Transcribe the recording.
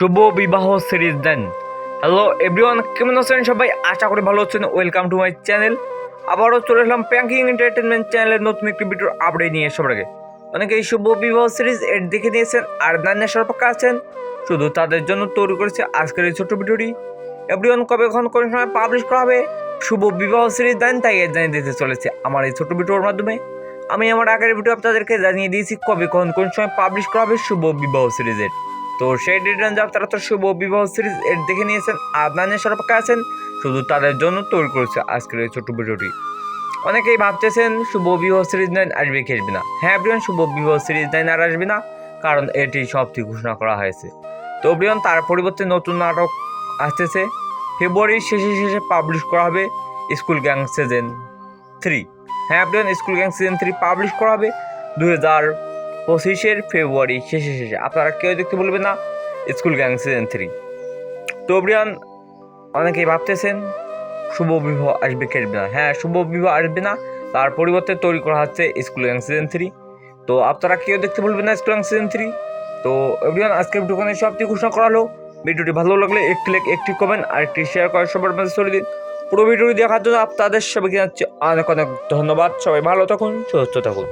শুভ বিবাহ সিরিজ দেন hello everyone কেমন আছেন সবাই? আশা করি ভালো আছেন। ওয়েলকাম টু মাই চ্যানেল আবারও চলে এলাম প্যাঙ্কিং এন্টারটেনমেন্ট চ্যানেলের নতুন একটি ভিডিওর আপডেট নিয়ে সবার আগে। অনেকে এই শুভ বিবাহ সিরিজ এর দেখে নিয়েছেন, আর নান্যা সর্পকা আছেন। শুধু তাদের জন্য তৈরি করেছে আজকের এই ছোট্ট ভিডিওটি এভরিওয়ান কবে কখন কোন সময় পাবলিশ করা হবে? শুভ বিবাহ সিরিজ দেন তাই জানিয়ে দিতে চলেছে আমার এই ছোট্ট ভিডিওর মাধ্যমে। আমি আমার আগের ভিডিও আপনাদেরকে জানিয়ে দিয়েছি কবে কখন কোন সময় পাবলিশ করা হবে শুভ বিবাহ সিরিজের তো সেই ডিটেলস আপনারা তো শুভ বিবাহ সিরিজ এর দেখে নিয়েছেন আদনানের সরপকা আছেন, শুধু তাদের জন্য তৈরি করেছে আজকের এই ছোট্ট ভিডিওটি। অনেকেই ভাবতেছেন শুভ বিবাহ সিরিজ নাইন আসবে কি আসবে না। হ্যাঁ ব্রিয়ন শুভ বিবাহ সিরিজ নাইন আর আসবে না, কারণ এটি সবটি ঘোষণা করা হয়েছে। তো ব্রিয়ন তার পরিবর্তে নতুন নাটক আসতেছে ফেব্রুয়ারির শেষে শেষে পাবলিশ করা হবে স্কুল গ্যাং সিজন থ্রি হ্যাঁ Brian school gang season three publish করা হবে দু হাজার পঁচিশের ফেব্রুয়ারি, শেষে শেষে। আপনারা কেউ দেখতে বলবেন না, স্কুল গ্যাং সিজন থ্রি তো ব্রিয়ান অনেকেই ভাবতেছেন, শুভ বিবাহ আসবে খেলবে না? হ্যাঁ শুভ বিবাহ আসবে না, তার পরিবর্তে তৈরি করা হচ্ছে স্কুল গ্যাং সিজন থ্রি তো আপনারা কেউ দেখতে বলবেন না স্কুল গ্যাং সিজন থ্রি তো এভরিওয়ান আজকের ভিডিওখানে সবটি ঘোষণা করা হলো। ভিডিওটি ভালো লাগলে একটি লাইক, একটি কমেন্ট আর একটি শেয়ার করে সবার মাঝে চলে দিন। পুরো ভিডিওটি দেখার জন্য আপনাদের সবাইকে জানাচ্ছি অনেক অনেক ধন্যবাদ। সবাই ভালো থাকুন, সুস্থ থাকুন।